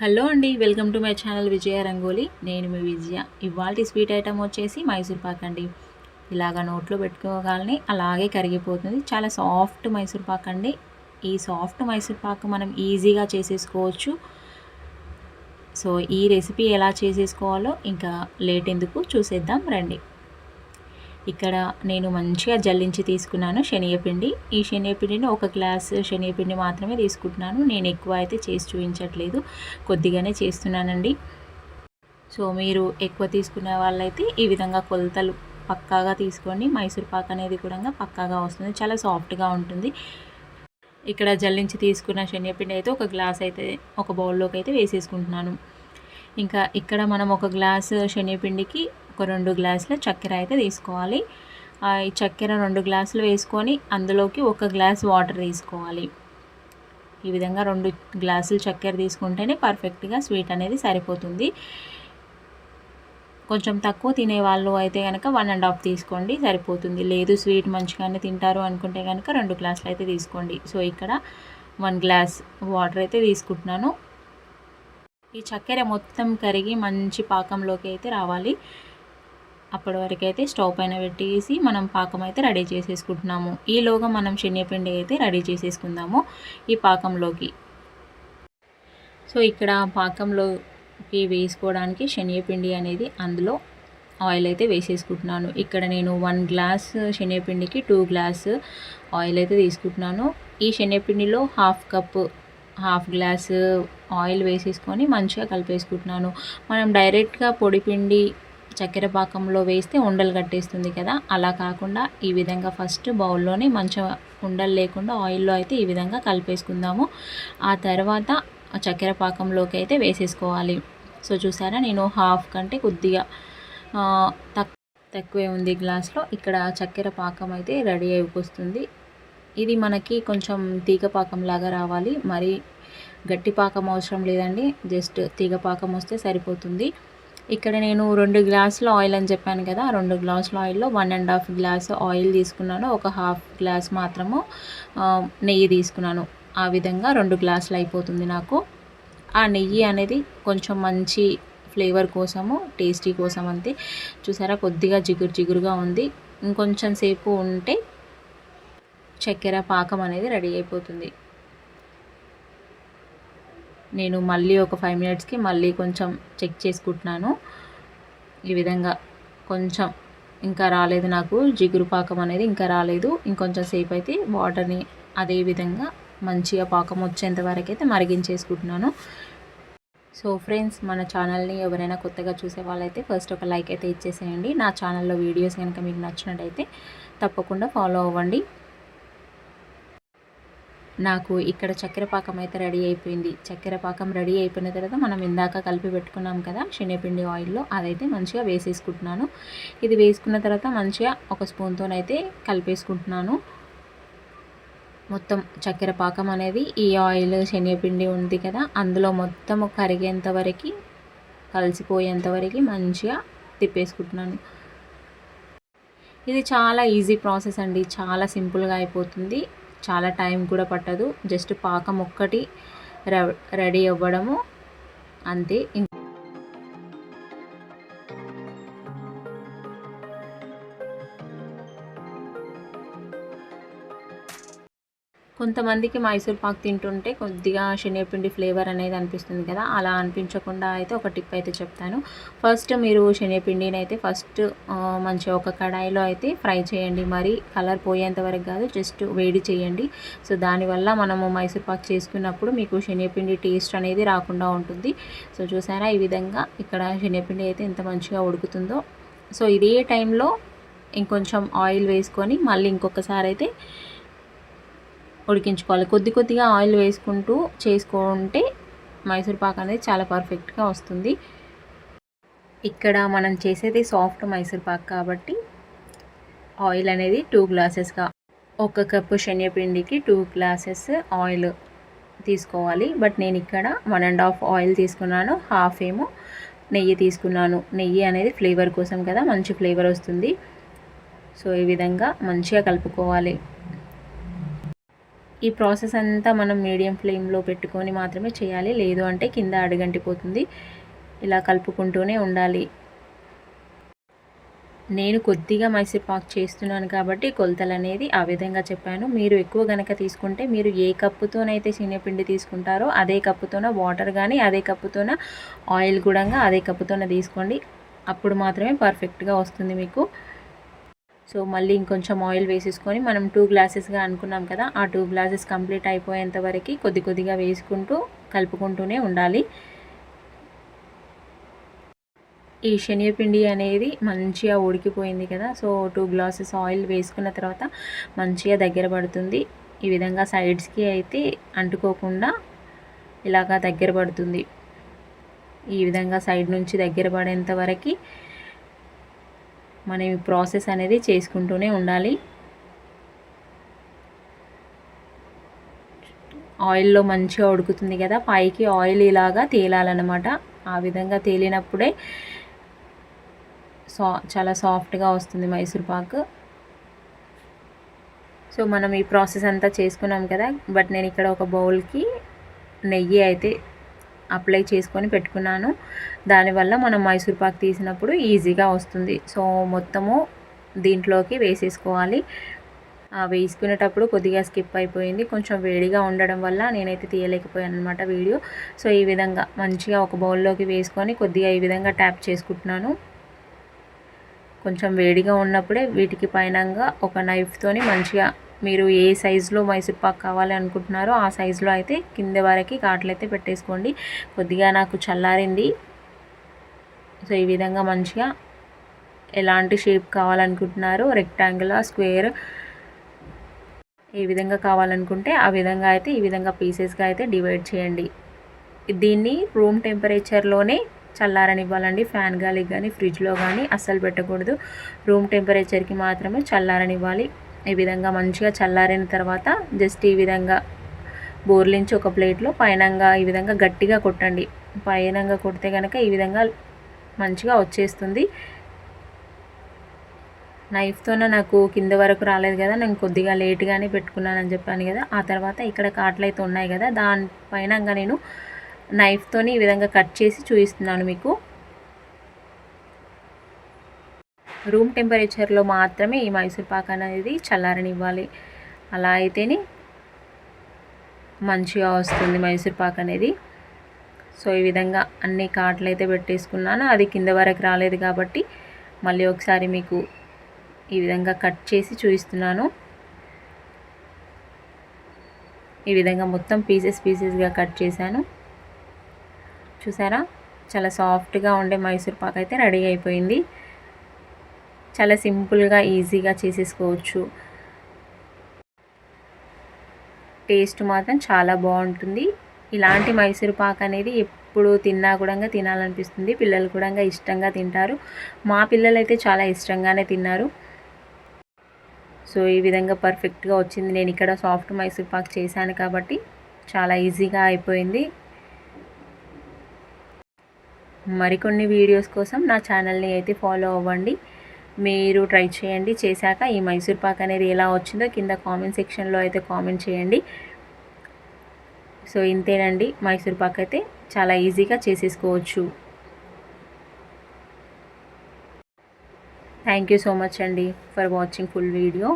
Hello అండి welcome to my channel Vijaya Rangoli. నేను మీ విజయ. ఇవాళ స్వీట్ ఐటమ్ వచ్చేసి మైసూర్ పాక్ అండి. ఇలాగ నోట్లో పెట్టుకోగానే అలాగే కరిగిపోతుంది. చాలా సాఫ్ట్ మైసూర్ పాక్ అండి. ఈ సాఫ్ట్ మైసూర్ పాక్ మనం ఈజీగా చేసేసుకోవచ్చు. సో ఈ రెసిపీ ఎలా చేసేసుకోవాలో ఇంకా లేట్ ఎందుకు చూసేద్దాం రండి. ఇక్కడ నేను మంచిగా జల్లించి తీసుకున్నాను శనగపిండి. ఈ శనగపిండిని ఒక గ్లాస్ శనగపిండి మాత్రమే తీసుకుంటున్నాను. నేను ఎక్కువ అయితే చేసి చూపించట్లేదు. కొద్దిగానే చేస్తున్నానండి. సో మీరు ఎక్కువ తీసుకునే వాళ్ళైతే ఈ విధంగా కొలతలు పక్కాగా తీసుకోండి. మైసూర్ పాక్ అనేది కూడా పక్కాగా వస్తుంది. చాలా సాఫ్ట్గా ఉంటుంది. ఇక్కడ జల్లించి తీసుకున్న శనగపిండి అయితే ఒక గ్లాస్ అయితే ఒక బౌల్లోకి అయితే వేసేసుకుంటున్నాను. ఇంకా ఇక్కడ మనం ఒక గ్లాస్ శనగపిండికి ఒక రెండు గ్లాసుల చక్కెర అయితే తీసుకోవాలి. ఈ చక్కెర రెండు గ్లాసులు వేసుకొని అందులోకి ఒక గ్లాస్ వాటర్ తీసుకోవాలి. ఈ విధంగా రెండు గ్లాసులు చక్కెర తీసుకుంటేనే పర్ఫెక్ట్గా స్వీట్ అనేది సరిపోతుంది. కొంచెం తక్కువ తినే వాళ్ళు అయితే కనుక వన్ అండ్ హాఫ్ తీసుకోండి సరిపోతుంది. లేదు స్వీట్ మంచిగానే తింటారు అనుకుంటే కనుక రెండు గ్లాసులు అయితే తీసుకోండి. సో ఇక్కడ వన్ గ్లాస్ వాటర్ అయితే తీసుకుంటున్నాను. ఈ చక్కెర మొత్తం కరిగి మంచి పాకంలోకి అయితే రావాలి. అప్పటి వరకు అయితే స్టవ్ పైన పెట్టేసి మనం పాకం అయితే రెడీ చేసేసుకుంటున్నాము. ఈలోగా మనం శనగపిండి అయితే రెడీ చేసేసుకుందాము ఈ పాకంలోకి. సో ఇక్కడ పాకంలోకి వేసుకోవడానికి శనగపిండి అనేది అందులో ఆయిల్ అయితే వేసేసుకుంటున్నాను. ఇక్కడ నేను వన్ గ్లాస్ శనగపిండికి టూ గ్లాస్ ఆయిల్ అయితే తీసుకుంటున్నాను. ఈ శనగపిండిలో half cup half glass oil వేసేసుకొని మంచిగా కలిపేసుకుంటున్నాను. మనం డైరెక్ట్గా పొడిపిండి చక్కెర పాకంలో వేస్తే ఉండలు కట్టేస్తుంది కదా. అలా కాకుండా ఈ విధంగా ఫస్ట్ బౌల్లోనే మంచిగా ఉండలు లేకుండా ఆయిల్లో అయితే ఈ విధంగా కలిపేసుకుందాము. ఆ తర్వాత చక్కెర పాకంలోకి అయితే వేసేసుకోవాలి. సో చూసారా? నేను హాఫ్ కంటే కొద్దిగా తక్ తక్కువే ఉంది గ్లాస్లో. ఇక్కడ చక్కెర పాకం అయితే రెడీ అయిపోతుంది ఇది మనకి కొంచెం తీగ పాకం లాగా రావాలి. మరి గట్టి పాకం అవసరం లేదండి. జస్ట్ తీగ పాకం వస్తే సరిపోతుంది. ఇక్కడ నేను రెండు గ్లాసులు ఆయిల్ అని చెప్పాను కదా రెండు గ్లాసుల ఆయిల్లో one and half glass oil తీసుకున్నాను. ఒక హాఫ్ గ్లాస్ మాత్రము నెయ్యి తీసుకున్నాను. ఆ విధంగా రెండు గ్లాసులు అయిపోతుంది నాకు. ఆ నెయ్యి అనేది కొంచెం మంచి ఫ్లేవర్ కోసము టేస్టీ కోసం అంతే. చూసారా కొద్దిగా జిగురు జిగురుగా ఉంది. ఇంకొంచెం సేపు ఉంటే చక్కెర పాకం అనేది రెడీ అయిపోతుంది. నేను మళ్ళీ ఒక ఫైవ్ మినిట్స్కి మళ్ళీ కొంచెం చెక్ చేసుకుంటున్నాను. ఈ విధంగా కొంచెం ఇంకా రాలేదు నాకు జిగురు పాకం అనేది ఇంకా రాలేదు. ఇంకొంచెం సేపు అయితే వాటర్ని అదే విధంగా మంచిగా పాకం వచ్చేంత వరకు అయితే మరిగించేసుకుంటున్నాను. సో ఫ్రెండ్స్ మన ఛానల్ని ఎవరైనా కొత్తగా చూసే వాళ్ళైతే ఫస్ట్ ఒక లైక్ అయితే ఇచ్చేసేయండి. నా ఛానల్లో వీడియోస్ కనుక మీకు నచ్చినట్టయితే తప్పకుండా ఫాలో అవ్వండి. నాకు ఇక్కడ చక్కెర పాకం అయితే రెడీ అయిపోయింది. చక్కెర పాకం రెడీ అయిపోయిన తర్వాత మనం ఇందాక కలిపి పెట్టుకున్నాం కదా శనగపిండి ఆయిల్లో అదైతే మంచిగా వేసేసుకుంటున్నాను. ఇది వేసుకున్న తర్వాత మంచిగా ఒక స్పూన్తోనైతే కలిపేసుకుంటున్నాను. మొత్తం చక్కెర పాకం అనేది ఈ ఆయిల్ శనగపిండి ఉంది కదా అందులో మొత్తం కరిగేంత వరకు కలిసిపోయేంత వరకు మంచిగా తిప్పేసుకుంటున్నాను. ఇది చాలా ఈజీ ప్రాసెస్ అండి చాలా సింపుల్గా అయిపోతుంది. చాలా టైం కూడా పట్టదు. జస్ట్ పాకం ఒక్కటి రెడీ అవ్వడము అంతే. కొంతమందికి మైసూర్ పాక్ తింటుంటే కొద్దిగా శనగపిండి ఫ్లేవర్ అనేది అనిపిస్తుంది కదా. అలా అనిపించకుండా అయితే ఒక టిప్ అయితే చెప్తాను. ఫస్ట్ మీరు శనగపిండిని అయితే ఫస్ట్ మంచిగా ఒక కడాయిలో అయితే ఫ్రై చేయండి. మరి కలర్ పోయేంత వరకు కాదు జస్ట్ వేడి చేయండి. సో దానివల్ల మనము మైసూర్ పాక్ చేసుకున్నప్పుడు మీకు శనగపిండి టేస్ట్ అనేది రాకుండా ఉంటుంది. సో చూసారా ఈ విధంగా ఇక్కడ శనగపిండి అయితే ఎంత మంచిగా ఉడుకుతుందో. సో ఇదే టైంలో ఇంకొంచెం ఆయిల్ వేసుకొని మళ్ళీ ఇంకొకసారి అయితే ఉడికించుకోవాలి. కొద్ది కొద్దిగా ఆయిల్ వేసుకుంటూ చేసుకుంటే మైసూర్ పాక్ అనేది చాలా పర్ఫెక్ట్గా వస్తుంది. ఇక్కడ మనం చేసేది సాఫ్ట్ మైసూర్ పాక్ కాబట్టి ఆయిల్ అనేది టూ గ్లాసెస్గా ఒక కప్పు శనగపిండికి టూ గ్లాసెస్ ఆయిల్ తీసుకోవాలి. బట్ నేను ఇక్కడ వన్ అండ్ హాఫ్ ఆయిల్ తీసుకున్నాను హాఫ్ ఏమో నెయ్యి తీసుకున్నాను. నెయ్యి అనేది ఫ్లేవర్ కోసం కదా మంచి ఫ్లేవర్ వస్తుంది. సో ఈ విధంగా మంచిగా కలుపుకోవాలి. ఈ ప్రాసెస్ అంతా మనం మీడియం ఫ్లేమ్లో పెట్టుకొని మాత్రమే చేయాలి. లేదు అంటే కింద అడుగంటిపోతుంది. ఇలా కలుపుకుంటూనే ఉండాలి. నేను కొద్దిగా మైసూర్ పాక్ చేస్తున్నాను కాబట్టి కొలతలు అనేది ఆ విధంగా చెప్పాను. మీరు ఎక్కువ కనుక తీసుకుంటే మీరు ఏ కప్పుతోనైతే శనగపిండి తీసుకుంటారో అదే కప్పుతోన వాటర్ కానీ అదే కప్పుతోన ఆయిల్ కూడా అదే కప్పుతోన తీసుకోండి. అప్పుడు మాత్రమే పర్ఫెక్ట్గా వస్తుంది మీకు. సో మళ్ళీ ఇంకొంచెం ఆయిల్ వేసేసుకొని మనం టూ గ్లాసెస్గా అనుకున్నాం కదా ఆ టూ గ్లాసెస్ కంప్లీట్ అయిపోయేంత వరకు కొద్ది కొద్దిగా వేసుకుంటూ కలుపుకుంటూనే ఉండాలి. ఈ శనగపిండి అనేది మంచిగా ఉడికిపోయింది కదా సో టూ గ్లాసెస్ ఆయిల్ వేసుకున్న తర్వాత మంచిగా దగ్గర పడుతుంది. ఈ విధంగా సైడ్స్కి అయితే అంటుకోకుండా ఇలాగా దగ్గర పడుతుంది. ఈ విధంగా సైడ్ నుంచి దగ్గర పడేంత వరకు మనం ఈ ప్రాసెస్ అనేది చేసుకుంటూనే ఉండాలి. ఆయిల్లో మంచిగా ఉడుకుతుంది కదా పైకి ఆయిల్ ఇలాగా తేలాలన్నమాట. ఆ విధంగా తేలినప్పుడే సా చాలా సాఫ్ట్గా వస్తుంది మైసూర్పాక్ సో మనం ఈ ప్రాసెస్ అంతా చేసుకున్నాం కదా బట్ నేను ఇక్కడ ఒక బౌల్కి నెయ్యి అయితే అప్లై చేసుకొని పెట్టుకున్నాను. దానివల్ల మనం మైసూర్ పాక్ తీసినప్పుడు ఈజీగా వస్తుంది. సో మొత్తము దీంట్లోకి వేసేసుకోవాలి. వేసుకునేటప్పుడు కొద్దిగా స్కిప్ అయిపోయింది. కొంచెం వేడిగా ఉండడం వల్ల నేనైతే తీయలేకపోయాను అనమాట వీడియో. సో ఈ విధంగా మంచిగా ఒక బౌల్లోకి వేసుకొని కొద్దిగా ఈ విధంగా ట్యాప్ చేసుకుంటున్నాను. కొంచెం వేడిగా ఉన్నప్పుడే వీటికి పైనంగా ఒక నైఫ్తోని మంచిగా మీరు ఏ సైజులో మైసూర్ పాక్ కావాలి అనుకుంటున్నారో ఆ సైజులో అయితే కింద వరకు కాట్లు అయితే పెట్టేసుకోండి. కొద్దిగా నాకు చల్లారింది. సో ఈ విధంగా మంచిగా ఎలాంటి షేప్ కావాలనుకుంటున్నారో రెక్టాంగులర్ స్క్వేర్ ఏ విధంగా కావాలనుకుంటే ఆ విధంగా అయితే ఈ విధంగా పీసెస్గా అయితే డివైడ్ చేయండి. దీన్ని రూమ్ టెంపరేచర్లోనే చల్లారనివ్వాలండి. ఫ్యాన్ గాలికి కానీ ఫ్రిడ్జ్లో కానీ అస్సలు పెట్టకూడదు. రూమ్ టెంపరేచర్కి మాత్రమే చల్లారనివ్వాలి. ఈ విధంగా మంచిగా చల్లారిన తర్వాత జస్ట్ ఈ విధంగా బోర్లించి ఒక ప్లేట్లో పైనంగా ఈ విధంగా గట్టిగా కొట్టండి. పైనంగా కొడితే కనుక ఈ విధంగా మంచిగా వచ్చేస్తుంది. నైఫ్తోనే నాకు కింద వరకు రాలేదు కదా నేను కొద్దిగా లేట్గానే పెట్టుకున్నానని చెప్పాను కదా ఆ తర్వాత ఇక్కడ కాట్లు అయితే ఉన్నాయి కదా దానిపైన నేను నైఫ్తోని ఈ విధంగా కట్ చేసి చూపిస్తున్నాను మీకు. రూమ్ టెంపరేచర్లో మాత్రమే ఈ మైసూర్ పాక్ అనేది చల్లారనివ్వాలి. అలా అయితేనే మంచిగా వస్తుంది మైసూర్ పాక్ అనేది. సో ఈ విధంగా అన్ని కాట్లు అయితే పెట్టేసుకున్నాను. అది కింద వరకు రాలేదు కాబట్టి మళ్ళీ ఒకసారి మీకు ఈ విధంగా కట్ చేసి చూపిస్తున్నాను. ఈ విధంగా మొత్తం పీసెస్ పీసెస్గా కట్ చేశాను. చూసారా? చాలా సాఫ్ట్గా ఉండే మైసూర్ పాక్ అయితే రెడీ అయిపోయింది. చాలా సింపుల్గా ఈజీగా చేసేసుకోవచ్చు. టేస్ట్ మాత్రం చాలా బాగుంటుంది. ఇలాంటి మైసూర్ పాక్ అనేది ఎప్పుడు తిన్నా కూడా తినాలనిపిస్తుంది. పిల్లలు కూడా ఇష్టంగా తింటారు. మా పిల్లలు అయితే చాలా ఇష్టంగానే తిన్నారు. సో ఈ విధంగా పర్ఫెక్ట్గా వచ్చింది. నేను ఇక్కడ సాఫ్ట్ మైసూర్ పాక్ చేశాను కాబట్టి చాలా ఈజీగా అయిపోయింది. మరికొన్ని వీడియోస్ కోసం నా ఛానల్ని అయితే ఫాలో అవ్వండి. మీరు ట్రై చేయండి. చేశాక ఈ మైసూర్ పాక్ అనేది ఎలా వచ్చిందో కింద కామెంట్ సెక్షన్లో అయితే కామెంట్ చేయండి. సో ఇంతేనండి. మైసూర్ పాక్ అయితే చాలా ఈజీగా చేసేసుకోవచ్చు. థ్యాంక్ యూ సో మచ్ అండి ఫర్ వాచింగ్ ఫుల్ వీడియో